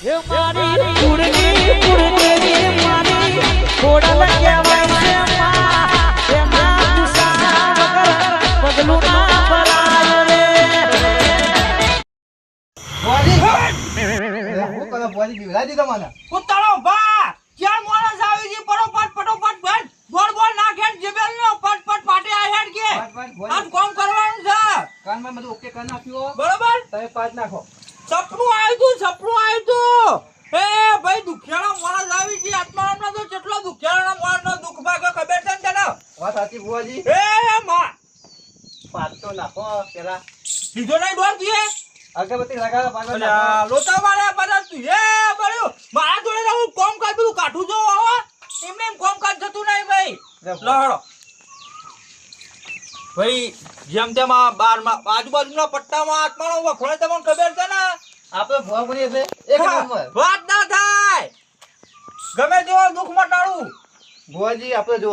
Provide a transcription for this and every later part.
એ મારી કુળની કુળદેવી મારી ખોડલ કહેવાય છે માં. એના ગુસ્સા વગર પગલું ના ભરાય રે. હું કરો ભુવાજી બીવડાવી દીધો મને કૂતરો ભા ચાર માણસ આવી બોલ બોલ જીબેલ નો પટ પટ પાટે આ હેડ કે પાંચ પાંચ ભુવાજી આજ કોમ કરવાનું છે. કાનમાં બધું ઓકે કરી નાખ્યું બરોબર? તમે પાંચ નાખો. સપનું આવ્યું તું સપનું આવ્યું તું. એ ભાઈ દુખિયાળો માણસ આવી છે આત્મારામનો તો કેટલો માણસ નો દુઃખ ભાગ્યો ખબર છે ને તને? વાત સાચી ભુવાજી એ માં. પાત તો નાખો પેલા. સીધો નહીં ડોર દીએ અગરબત્તી પાંચ અલ્યા, લોટા માર્યા પાછા તું. એ બળ્યો. મારા જોડે હું કોમ કાઢું કાઠું જો આવો એમને એમ કોમ કાજ જતું નહીં ભાઈ. લહડો. ભાઈ જેમ તેમ આ બારમાં આજુબાજુના પટ્ટામાં આત્માનો વખોડે તમને ખબર છે ને? આપણે ભુવા બની એટલે એક નંબર. વાત ના થાય. ગમે તેવો દુઃખ મટાડું. ભુવાજી આપણે જો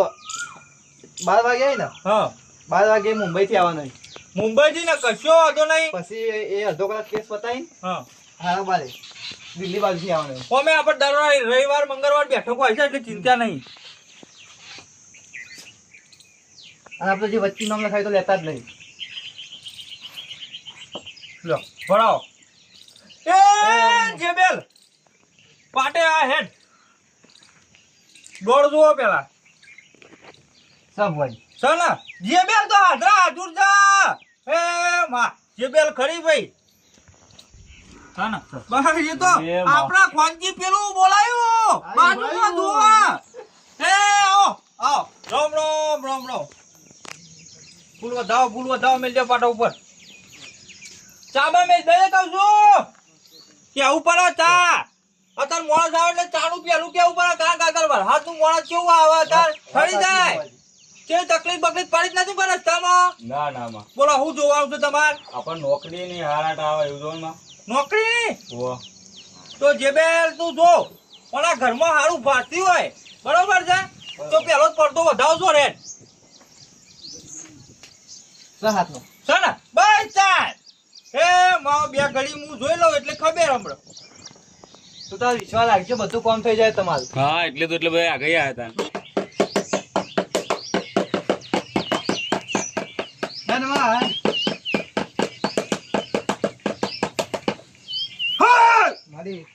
બાર વાગે આવી ને? હા. બાર વાગે મુંબઈ થી આવવાનું મુંબઈ થી ને કશો વાંધો નહીં. પછી એ અડધો કલાક કેસ પતાવી હા. હારા બારે દિલ્હી બાજુ થી આવવાનું અમે આપણે દર રવિવાર મંગળવાર બેઠકો હોય છે એટલે ચિંતા નહીં. અને આપણે જે વચ્ચે નામ લખાય તો લેતા જ નહીં. લો ભણાવો. એ જેબેલ પાટે આ હેડ. દોડ જુઓ પેલા. સબ ભુવાજી છે ને જેબેલ તો હાજરા હાજુર જા એ માં જેબેલ ખરી ભાઈ. એ તો આપણા ખોનજી પેલું બોલાયું. બાજુમાં જોવા એ આવો આવો. રામ. ફૂલ વધાવો ફૂલ વધાવો મેલ દે પાટા ઉપર. ચામાં મેલ દે કહું છું. કેવું પડે ચા અત્યારે મોણસ આવે એટલે ચાનું પેલું કેવું પડે કાં કાગળ પર તું મોણસ કેવું આવે અત્યારે ફરી જાય. કે તકલીફ બકલીફ પડી જ નથી પડે રસ્તામાં? ના ના માં. બોલો હું જોવાનું છું તમારે? આપણ નોકરી ની હારાટ આવે એવું જોનમાં. નોકરી? ની તો જે બે તું જો. પણ આ ઘરમાં સારું ભાતી હોય. બરોબર છે? તો પેલો જ પડતો વધાવશો રેટ હાથનો છે ને બસ ચાલ એ માં બે ઘડી હું જોઈ લઉં એટલે ખબર હમણાં. તો તાર વિશ્વાસ રાખજો બધું કામ થઈ જાય તમારું. હા એટલે તો એટલે બધા આગળ આવ્યા હતા. મારી.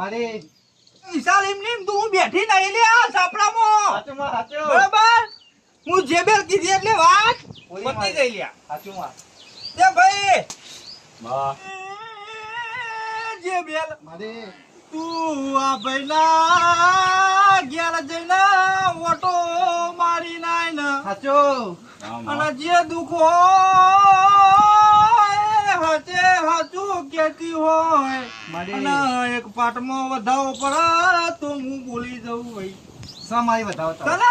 મારી. વિશાલ એમ નહીં તું હું બેઠી નહીં લે આ સાપડામાં. બરોબર? હું જે બેલ કીધી એટલે વાત પતી ગઈ લ્યા સાચું માં તે ભાઈ! બા. જેબેલ મારે. તું આ ભાઈના ઘેર જઈને ઓટો મારી નાય ને સાચો અને જે દુખો હચે હાચું કેતી હોય. મારી. અને એક પાટમાં વધાવો પડે તો હું બોલી જઉં ભાઈ સમાય બતાવો તને!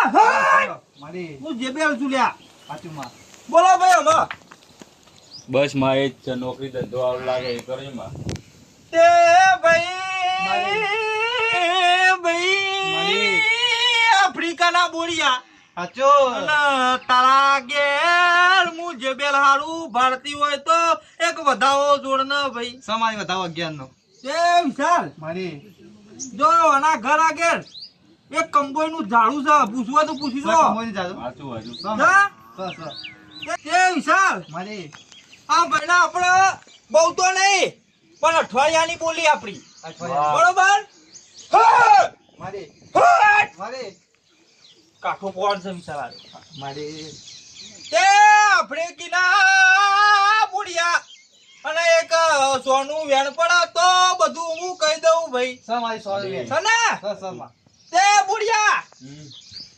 મારી. હું જે છું લ્યા. સાચું માં બોલો ભાઈ હલો બસમાં એ જ છે નોકરી ધંધો આવું લાગે એ કરે માં તે ભાઈ ભાઈ આફ્રિકાના બોરિયા. સાચું. તારા ઘેર હું જેબેલ હારું ભારતી હોય તો એક વધાવો જોડ ન ભાઈ. સમાજ વધાવો અગિયાર નો કેમ ચાલ? મારી. જો આના ઘર આગળ. એક કંબોયનું ઝાડું છે પૂછવા તો પૂછી જો એ વિશાલ આ ભાઈના આપણે બહુ તો નહીં પણ અઠવાડિયાની બોલી આપણી. બરોબર? હા! મારી. હા! મારી. કાઠો કોણ છે વિશાલ મારે. તે આપણે કિના બુડિયા. અને એક સોનું વેણ પણ તો બધું હું કહી દઉં ભાઈ. સા મારી સોરી છે ને? સા સા માં તે બુડિયા હમ.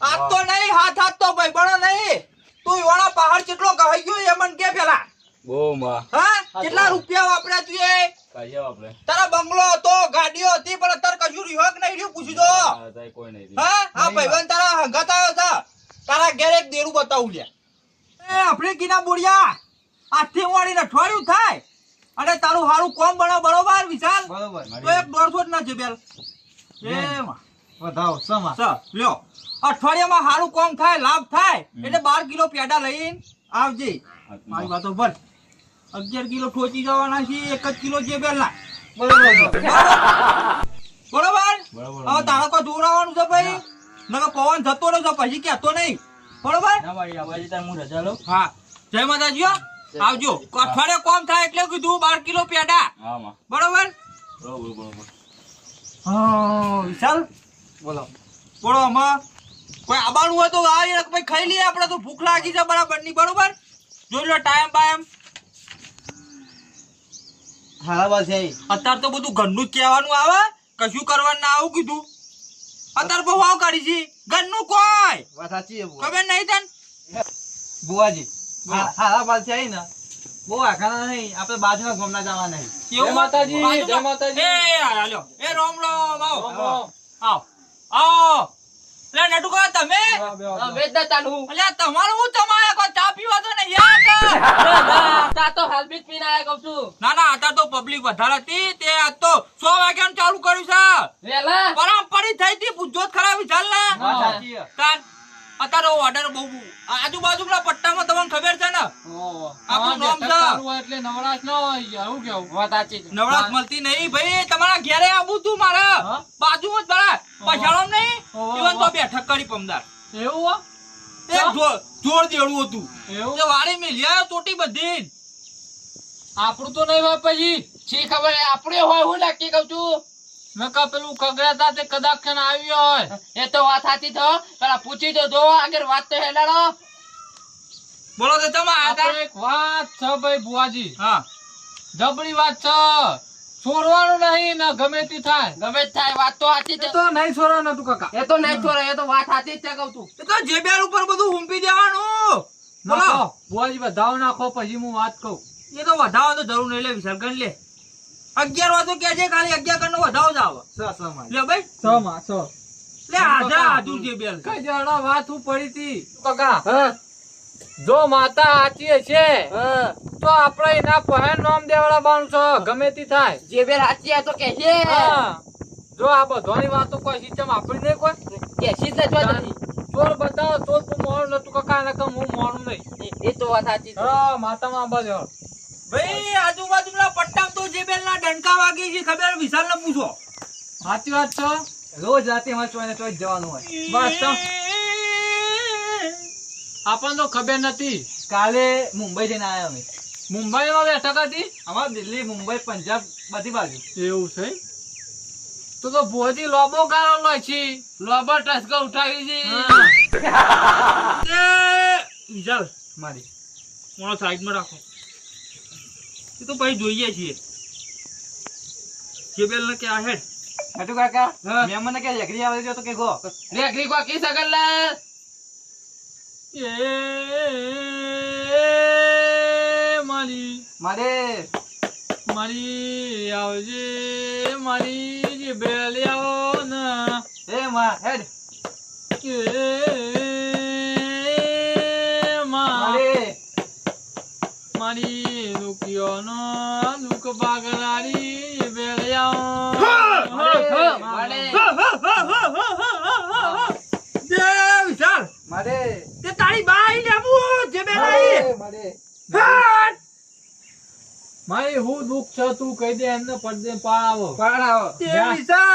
આજ તો નહીં હાથ હાથ તો ભાઈ બળો નહીં. તું વાળા પહાડ કેટલો કહી ગયો એ મને કે પેલા? બહુ માં. હા? કેટલા રૂપિયા વાપર્યા તું એ? કાઢીએ આપણે તારા બંગલો હતો ગાડીઓ હતી પણ અત્યારે કશું રહ્યો કે નહીં રહ્યું પૂછી દો કોઈ નહીં હા? આ ભાઈબંધ તારા હંગાત આવ્યો હતા તારા ઘેર એક દેરું બતાવું એ આપણે કિના બોડિયા આજથી વાળીને અઠવાડિયું થાય અને તારું હારું કોમ બનો બરોબર વિશાલ? બરોબર. તો એક દોઢસો જ ના છે બેલ વધાવો સમા. સ લ્યો. અઠવાડિયામાં સારું કોમ થાય લાભ થાય. એટલે બાર કિલો પેડા લઈને આવજે. મારી વાતો ભર. અગિયાર કિલો ઠોચી જવાના છે એક જ કિલો જે પહેલા બરોબર હવે તારે કોઈ દોરાવાનું છે ભાઈ? નકર પવન જતો રહ્યો છે પછી કહેતો નહીં. બરોબર? હું રજા લઉં. હા. જય માતાજી આવજો. અઠવાડિયે કોમ થાય એટલે કીધું બાર કિલો પેડા બરોબર? બરોબર બરોબર. હા વિશાલ? બોલો. બોલો આમાં કોઈ આબાનું હોય તો ને ભાઈ ખાઈ લઈએ આપણે તો ભૂખ લાગી છે બરાબરની બરોબર? જોઈ લો ટાઈમ બાયમ. હારા બસ છે. અત્યારે તો બધું ઘરનું જ કહેવાનું આવે. કશું કરવાનું ના આવું કીધું. અત્યારે બહુ આવ કાઢી છે. ઘરનું કોઈ. વાત સાચી છે ખબર નહીં તન? બુવાજી હારા બસ છે ને? બહુ આખાના નહીં. આપણે બાજુના ગામના જવા નહીં એવું? માતાજી, જય માતાજી. એ હાલ્યો એ રોમ રોમ આવો. આવો. આવો. લે નટુકા તમે? વેચતા ચાલુ અલ્યા તમારું હું તમારે કોઈ ચા પીવા તો નહીં યાર તા તો હાલ બીજ પીને આયા કહું છું. ના ના અત્યારે તો પબ્લિક વધારે હતી. તે આજ તો સો વાગ્યાનું ચાલુ કર્યું છે. વેલા? પરંપરી થઈ હતી પૂછજો જ ખરા વિચાર ને સાચી તાન અત્યારે ઓર્ડર બહુ આજુબાજુના પટ્ટામાં તમને ખબર છે ને? આપણું નામ છે. એટલે નવરાશ ન હોય આવું કેવું? વાત સાચી છે. નવરાશ મળતી નહીં ભાઈ તમારા ઘેરે આવું તું મારે? બાજુમાં જ બરા પછાડો નહીં. ઇવન તો બેઠક કરી પમદાર. એવું એક જોર દેડું હતું. એવું? વાળી મેં લ્યા ચોટી બધી. આપણું તો નહીં હોય પછી. શી ખબર? આપણે હોય હું નક્કી કઉ છું. મેં પેલું કગડાતા તે કદાચ આવ્યો હોય. એ તો વાત સાચી તો પેલા પૂછી તો જો આગળ વાત તો હેલાડો. બોલો તો તમે આ એક વાત છે ભાઈ બુઆજી હા. જબરી વાત છે. છોડવાનું નહીં ને ગમે તે થાય. ગમે તે થાય વાત તો સાચી છે. તો નહીં છોડવાનું તું કાકા. એ તો નહીં છોડે એ તો વાત સાચી જ છે કહું તું એ તો જેબેલ ઉપર બધું હુંપી દેવાનું. બોલો. બુઆજી વધાવ નાખો પછી હું વાત કહું. એ તો વધાવો તો જરૂર નહીં લે વિશાલ લે. અગિયાર વાતો કે છે ખાલી અગિયાર કણ નો જ આવે. માં લે ભાઈ. છ માં છ લે હાજરા હાજુ જેબેલ કઈ જણા વાત હું પડી હતી. બગા જો માતા સાચી હશે તો આપણે એના પહેન નામ દેવડાવવાનું છે ગમે તે થાય. જે બે સાચી તો કે છે. જો આ બધાની વાતો કોઈ સિસ્ટમ આપણી નહીં કોઈ? કે છે જો નથી. ચોર બતાવો તો તું મોડું નતું કાકા નકમ કે હું મોડું નહીં. એ તો વાત સાચી માતા માં બધો ભાઈ આજુબાજુના તો ડંકા વાગી છે ખબર? વિશાલ ને પૂછો. સાચી વાત છે. રોજ રાતે અમારે ચોઈને ચોઈ જવાનું હોય. બસ તો. આપણને તો ખબર નથી. કાલે મુંબઈ જઈને આવ્યા અમે. મુંબઈમાં બેઠક હતી? અમારે દિલ્હી મુંબઈ પંજાબ બધી બાજુ. એવું છે? તો તો ભોજી લોબો ગાળો લો છે. લોબો ટસકો ઉઠાવી છે. મારી. મોણો સાઈડમાં રાખો. એ તો ભાઈ જોઈએ છીએ. જેબેલ ને કે આહેડ હેડ. નટુ કાકા. મેં મને કે રેકડી આવે છે તો કે ગો. રેખરી કો કી સગલા એ મારી મારે. મારી આવજે મારી જે બેલ આવો ને. એ માં હેડ. એ મારે. મારી દુખિયો નો પાગલાડી તે તારી બાઈ લેવું જેબેલ આઈ મારી હું દુઃખ છે તું કહી દે એમને પડદે પાવો. પાણ તે વિશાલ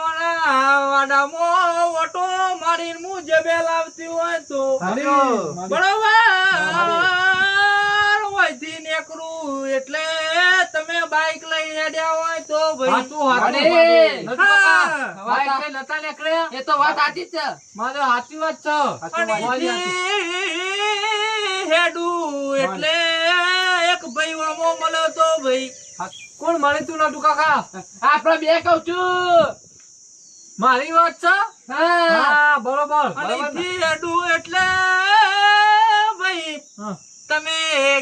ઓના ઓટો મારીને હું જેબેલ આવતી હોય તો. બરોબર. નીકળું એટલે તમે બાઈક લઈ હેડ્યા હોય તો ભાઈ નતા નીકળ્યા? એ તો વાત સાચી છે. મારે સાચી વાત છે. હેડું એટલે એક ભાઈ વામો મળ્યો તો ભાઈ. કોણ મળે તું નતું કાકા આપણે બે કહું છું. મારી વાત છે? હા. બરોબર. હેડું એટલે ભાઈ. તમે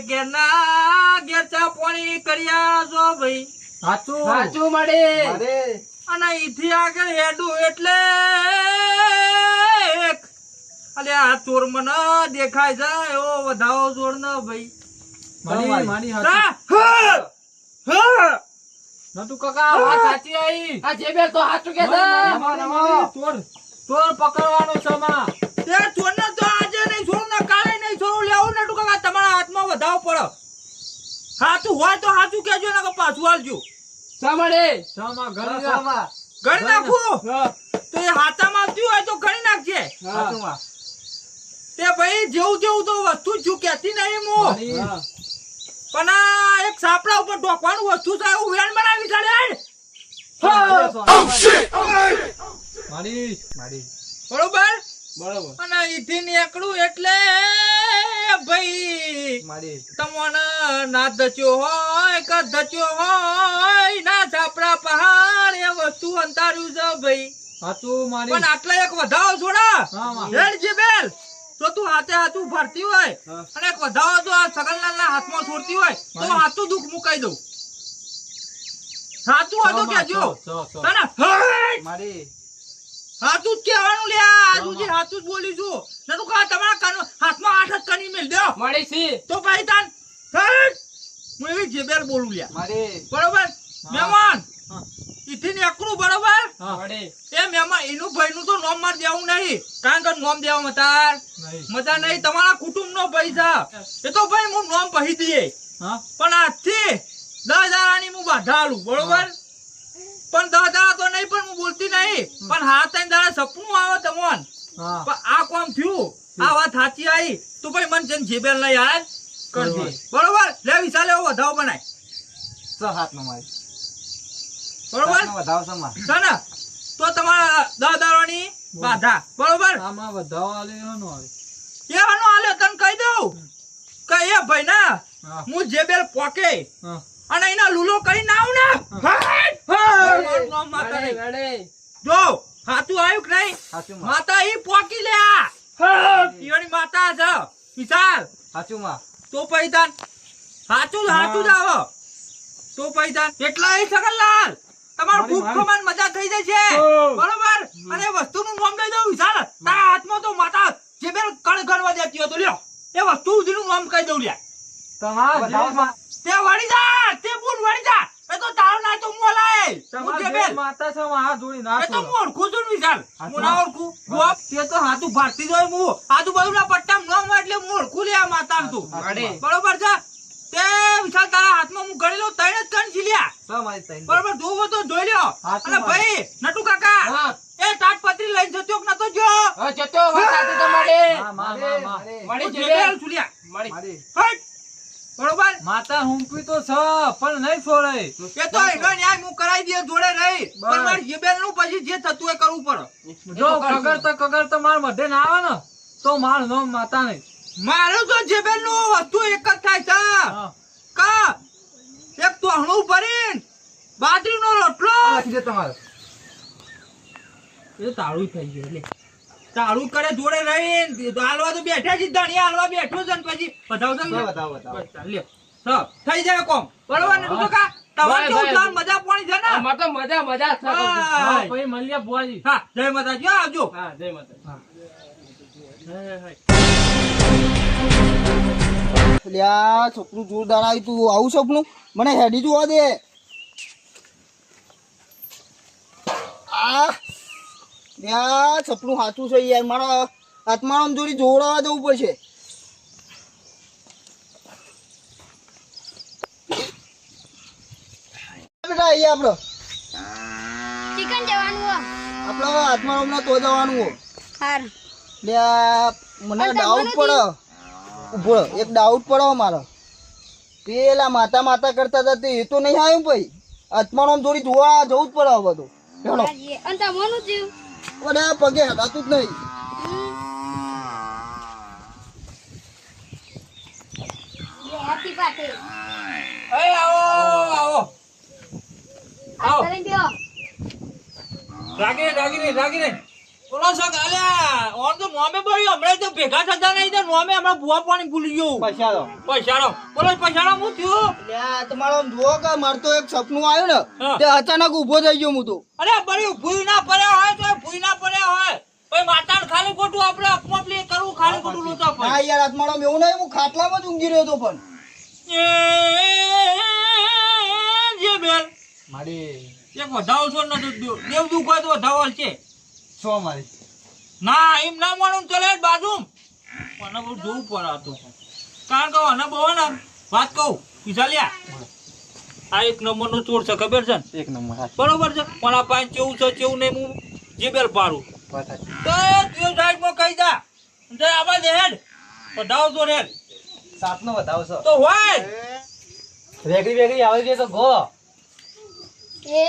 ઘેરના ઘેર ચા પાણી કર્યા છો ભાઈ? સાચું. સાચું મળે. અને અહીંથી આગળ હેડું એટલે અલે આ ચોર મને દેખાય છે એવો વધાવો ચોર ન ભાઈ. મારી મારી હા, હા. કાકા વાત સાચી આવી આ જે બે તો સાચું કે છે. મારી, મારી, ચોર. ચોર પકડવાનો છે માં તે ચોરને તો આજે નહીં છોડું ને કાલે નહીં છોડું લેવું ને ટૂંકા તમારા પડે હાચું હોય તો સાચું કેજો ને કે પાછું હાલજો. સાંભળે. સામા ઘરે સામા. ગણી નાખું? તો એ હાથામાં આવતી હોય તો ગણી નાખજે. તે ભાઈ જેવું જેવું તો વસ્તુ જ છું કહેતી નહીં હું. પણ આ એક સાપડા ઉપર ઢોકવાનું વસ્તુ છે એવું વેણ બનાવી. મારી. મારી. બરોબર? બરોબર. અને ઈથી નીકળું એટલે. તમને ના ધચ્યો હોય કે ધચ્યો હોય ના છાપરા પહાડ એ વસ્તુ અંતાર્યું છે ભાઈ. હાચું મારી. પણ આટલા એક વધાવો છોડા માં. હેડ તો તું હાથે હાથું ભરતી હોય અને એક વધાવો તો આ સગનલાલ ના હાથમાં છોડતી હોય તો હાથું દુઃખ મુકાઈ દઉં. હાથું હતું કેજો! મારી. હાથું જ કહેવાનું લે આજુ જે હાથું જ બોલી છું. નતું કહા તમારા કાનો હાથમાં આઠ જ કની મેલ દો. મળી સી તો ભાઈ તાન હટ! હું એવી જેબેર બોલું લ્યા. મારે. બરોબર? મહેમાન. ઇથી ને એકલું બરોબર? એ મહેમાન એનું ભાઈ નું તો નોમ માર દેવું નહીં. કારણ કે નોમ દેવા મતાર. મતા નહીં. તમારા કુટુંબ નો પૈસા એ તો ભાઈ હું નોમ પહી દઈએ. પણ આજથી દસ હજારની હું બાધા આલું બરોબર? પણ દસ તો નહીં પણ હું બોલતી નહીં. પણ હા ત્રણ દાડા સપનું આવે તમોન. પણ આ કોમ થયું. આ વાત સાચી આવી. તું ભાઈ મન છે ને જેબેલ નહીં યાદ કરજે. બરોબર. લે વિશાલ એવો વધાવ બનાય. છ હાથ નો મારી. બરોબર? વધાવ સમા. છે ને. તો તમારા દસ દાડાની બાધા. બરોબર? આમાં વધાવ આલે એનો આવે એનો આલે તને કહી દઉં. કે એ ભાઈ ના હું. જેબેલ પોકે. અને એના લુલો કરી ના આવું ને? જો હાથું આવ્યું કે નહીં? માતા ઈ પોકી લે ઈયોની માતા છે વિશાલ. સાચુંમાં. તો પૈતાન હાચું સાચું હાચું જ આવો. તો પૈતાન એટલા એ સગનલાલ તમારું મારી, ખૂબ મારી. મજા થઈ જશે છે. બરોબર? અને વસ્તુ વસ્તુનું નામ દઈ દઉં વિશાલ. તારા હાથમાં તો માતા જે બેન કણ કરવા દેતી હોય તો લ્યો. એ વસ્તુ સુધીનું નામ કહી દઉં લ્યા. તે વળી જા! તે બોલ વળી જા! એ તો તારો ના તો મોલાય તમારા માતા છે હાથ જોડી ના એ તો ઓળખું છું ને વિશાલ. હું ના ઓળખું. ગોપ. તે તો હાથું ભારતી જ હોય હું આજુબાજુના પટ્ટા ન હોય એટલે હું ઓળખું લે આ માતા તું. બરોબર છે? તે વિશાલ તારા હાથમાં હું ગણી લઉં ત્રણ જ કણ ત્રણ. બરોબર જોવો તો જોઈ લ્યો. અને ભાઈ નટુ કાકા. એ તાટપત્રી લઈને જતો કે નતો જો જતો વાત સાચી તો મળી. મળી. જેબેલ છુલ્યા મળી મારી. હટ. બરોબર? માતા હુંપી તો છે પણ નહીં છોડે. એ તો એનો ન્યાય હું કરાઈ દે જોડે રહી. પણ માર જેબેલનું પછી જે થતું એ કરવું પડે. જો કગર તો કગર તો માર મઢે ના આવે ને તો માર નો માતા નહીં. મારું તો જીબેલનું વસ્તુ એક જ થાય છે. કા? એક તોહણું ભરીને બાજરીનો રોટલો. આ લખી દે તમારે. એ તાળું થઈ ગયું એટલે. તાળું કરે જોડે રહી હાલવા તો બેઠા છે ધણિયા હાલવા બેઠું છે પછી બતાવજો સો ને બતાવો વધાવો. લ્યો. થઈ જાય કોમ. બરોબર ને તું કા? તમારે કેવું બસ. મજા પાણી છે ને? અમાર તો મજા મજા છે. કહું છું. હા, હા પછી મળીએ બુઆજી હા, જય માતાજી. આવજો. હા જય માતા લ્યા છોકરું જોરદાર આવ્યું તું. આવું સપનું? મને હેડી જોવા દે. આ. લ્યા સપનું સાચું છે યાર. મારા આત્મારામ જોડી જોડાવા જવું પડશે. બેટા અહીંયા આપડે ચિકન જવાનું હો. આપડે આત્મારામ ના તો જવાનું હો. હાર. લ્યા મને ડાઉટ પડે. ઊભો એક ડાઉટ પડે મારો. પેલા માતા માતા કરતા હતા તે એ તો નહીં આવ્યું ભાઈ. આત્માનો જોડી જોવા જવું જ પડે બધું. તો હેડો અને તમારું જીવ બધા પગે હલાતું જ નહીં. રાગી રાગી રાગી બોલો છો ગાલ્યા ઓન તો નોમે બોલ્યો હમણાં તો ભેગા થતા નહીં તો નોમે હમણાં ભૂવા પાણી ભૂલી ગયું. પૈસા દો પૈસાનો બોલો પૈસાનો હું થયું? લ્યા તમારો જુઓ કે મારે એક સપનું આવ્યું ને તે અચાનક ઊભો થઈ ગયો હું તો. અરે બળી ભૂઈ ના પડ્યા હોય તો ભૂઈ ના પડ્યા હોય. ભાઈ માતાને ખાલી ખોટું આપણે કરવું ખાલી ખોટું લોચા પડે હા યાર આત્માનો એવું નહીં હું ખાટલામાં જ ઊંઘી રહ્યો પણ. જે બેન. મારી. એક વધાવો છો નતું દેવ દેવ દુખ હોય તો વધાવો છે સો મારી. ના એમ ના માનું ચલે બાજુ મને બહુ જોવું પડે આ કારણ કે મને બહુ ને વાત કહું વિશાલિયા આ એક નંબરનો ચોર છે ખબર છે ને? એક નંબર બરોબર છે? પણ આ પાંચ કેવું છે કેવું નહીં હું જીબેલ પાડું. તો તું સાઈડમાં કહી જા તે આવા દે હેડ વધાવો તો સાત સાતનો વધાવો છો તો હોય. વેગળી વેગળી આવે છે તો ગો. એ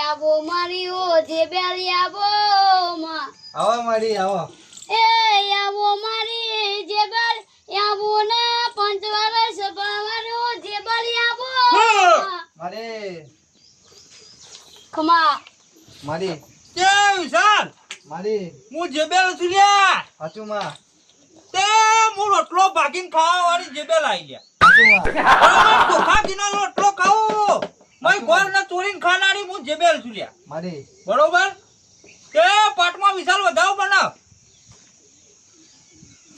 આવો મારી ઓ જે બેલી આવો આવો મારી આવો. એ આવો મારી જેબલ આવો ના પંચ વર્ષ મારો જેબલ બેલી આવો. મારે. ખમા. મારી. તે વિશાલ મારી. હું જેબલ છું લે હાચું માં. તે હું રોટલો ભાગીને ખાવા વાળી જેબલ આઈ લે ચોખા ઘીનો રોટલો ખાવું મય ઘર ને ચોરીને ખાનારી હું જેબલ છું લે મારી. બરોબર? તે પાટમાં વિશાલ વધાવો બનાવ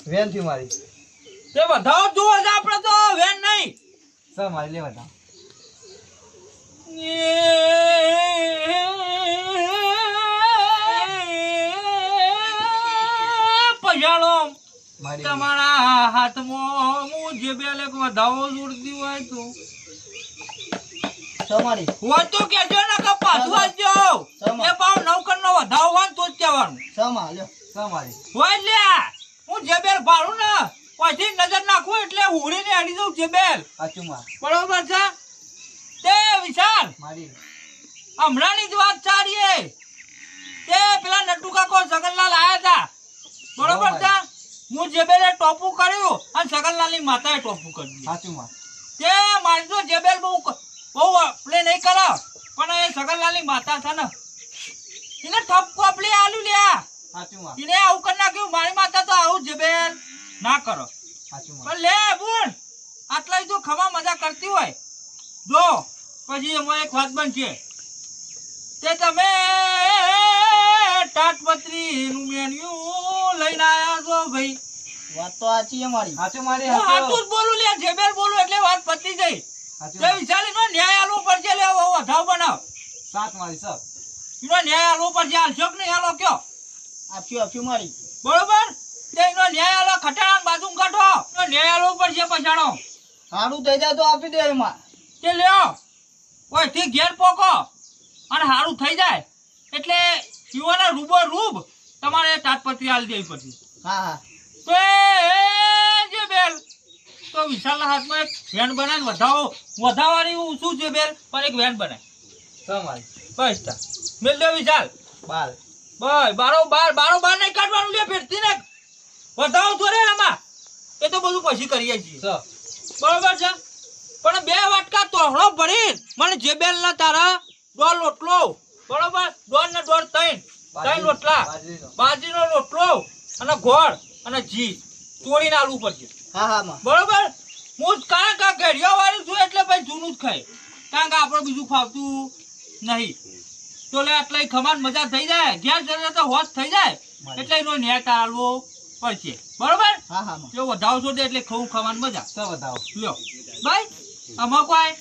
વેનથી મારી. તે વધાવો જોવો છે આપણે તો વેન નહીં. સર મારી લે વધાવ. મારી તમારા હાથમાં હું જે બે લેખ વધાવો જોડતી હોય તો. તમારી. હોય તો કેજો ને કે પાછું આવજો. નો વધારો હોય તો જ કહેવાનું. સમા લ્યો સ હોય લ્યા હું જે ભાડું ને પછી નજર નાખું એટલે ઉડીને અડી દઉં જે બેલ બરોબર છે? તે વિશાલ મારી. હમણાંની જ વાત ચારીએ તે પેલા નટુ કાકો સગનલાલ આયા હતા બરોબર છે? હું જેબેલે ટોપું કર્યું અને સગનલાલની માતાએ ટોપું કર્યું સાચું માં. તે માણસો જેબેલ બહુ બહુ પ્લે નહીં કરો. પણ એ સગનલાલની માતા છે ને. એને ઠપકો આપણે આલ્યું લ્યા એને આવું કરી નાખ્યું. મારી માતા તો આવું જેબેલ ના કરો. સાચું પણ લે બોલ આટલા જો ખમા મજા કરતી હોય. જો પછી એમાં એક વાત બનશે. તે તમે તાટપત્રી નું મેન્યુ લઈને આવ્યા છો ભાઈ. વાત તો સાચી અમારી સાચું મારી સાચું જ બોલું લે જેબેલ બોલું એટલે વાત પતી સાચું તે વિચારી નો ન્યાય આલવો પડશે લેવો હવે વધાવ બનાવ. સાત મારી સર. એનો ન્યાય આલવો જે હાલશો કે નહીં હાલો કયો. આપ્યું આપ્યું મારી. બરોબર? તે એનો ન્યાય આલો ખટાણા બાજુ કાઢો. એનો ન્યાય ઉપર જે પછાણો હારું થઈ જાય તો આપી દે એમાં. તે લ્યો. ઓયથી ઘેર પોકો. અને સારું થઈ જાય. એટલે યુવાના રૂબો રૂબ તમારે તાટપત્રી આલી દેવી પડશે. હા હા. તો એ જે બેલ. તો વિશાલના હાથમાં એક વેન બનાવીને વધાવો. વધાવવાની હું શું છે બેલ પણ એક વેન બનાય. સ મારી બસ તા. મેલ દે વિશાલ. બાર. બસ બારો બાર બારો બાર નહીં કાઢવાનું લે ફેરથી ને વધાવો તો રે આમાં. એ તો બધું પછી કરીએ છીએ. બરોબર છે? પણ બે વાટકા તોહણો ભરી મને જે બેલ ના તારા દોઢ લોટલો. બરોબર? ડોલ ને ડોલ ત્રણ ત્રણ લોટલા. બાજરીનો. બાજરીનો રોટલો અને ગોળ અને ઘી. તોડીને આલવું પડશે. હા હા માં બરોબર? હું જ કારણ કે ઘડિયા વાળું છું એટલે ભાઈ જૂનું જ ખાય. કારણ કે આપણે બીજું ફાવતું નહીં. તો લે એટલે ખમાન મજા થઈ જાય. ઘેર જશે તો હોશ થઈ જાય. એટલે એનો ન્યાય તાળવો પડશે. બરોબર? હા હા જો વધાવો છો એટલે ખવું ખમાન મજા. સ વધાવો. લ્યો. ભાઈ આમાં કોઈ?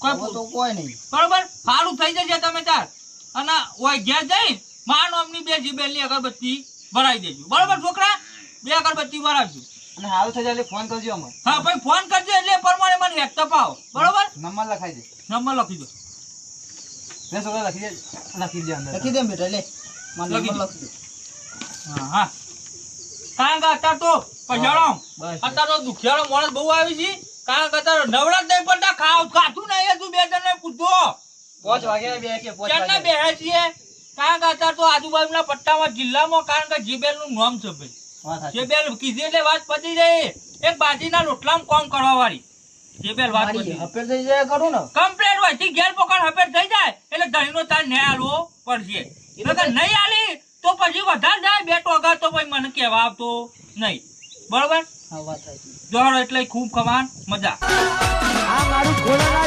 કોઈ તો કોઈ નહીં. બરોબર? સારું થઈ જશે તમે તાર અને ઓય ઘેર જઈ માન અમની બે જીબેલની અગરબત્તી ભરાઈ દેજો. બરોબર છોકરા? બે અગરબત્તી ભરાવજો. અને હાલ થઈ જાય એટલે ફોન કરજો અમને. હા ભાઈ ફોન કરજો એટલે પ્રમાણે મને વ્યક્ત પાવો બરોબર? નંબર લખાઈ દે. નંબર લખી દો. બે છોકરા લખી દે. લખી દે અંદર. લખી દે બેટા લે. મને લખી નંબર દે. લખી દે. હા હા. કારણ કે અત્યારે તો પજાડો બસ અત્યારે તો દુખિયાળો માણસ બહુ આવી છે. કારણ કે અત્યારે નવરાત નહીં પડતા ખાવ ખાતું નહીં તું બે જણને પૂછો પાંચ વાગે બે કે પાંચ વાગે. બે છીએ? કારણ કે અત્યારે તો આજુબાજુના પટ્ટામાં જિલ્લામાં કારણ કે જીબેલનું નામ છે ભાઈ. જેબેલ કીધી એટલે વાત પતી જાય. એક બાજીના રોટલામાં કોમ કરવા વાળી જેબેલ વાત પતી હપેર થઈ જાય કરું ને? કમ્પ્લેટ હોયથી ઘેર પકડ હપેર થઈ જાય એટલે ધણીનો તાર ન્યાય આલવો પડશે. નકર નહીં આલી તો પછી વધારે જાય બે ટોગા તો પછી મને કહેવા આવતો નહીં. બરોબર? હા જોડો એટલે ખૂબ કમાન મજા. આ મારું ખોલના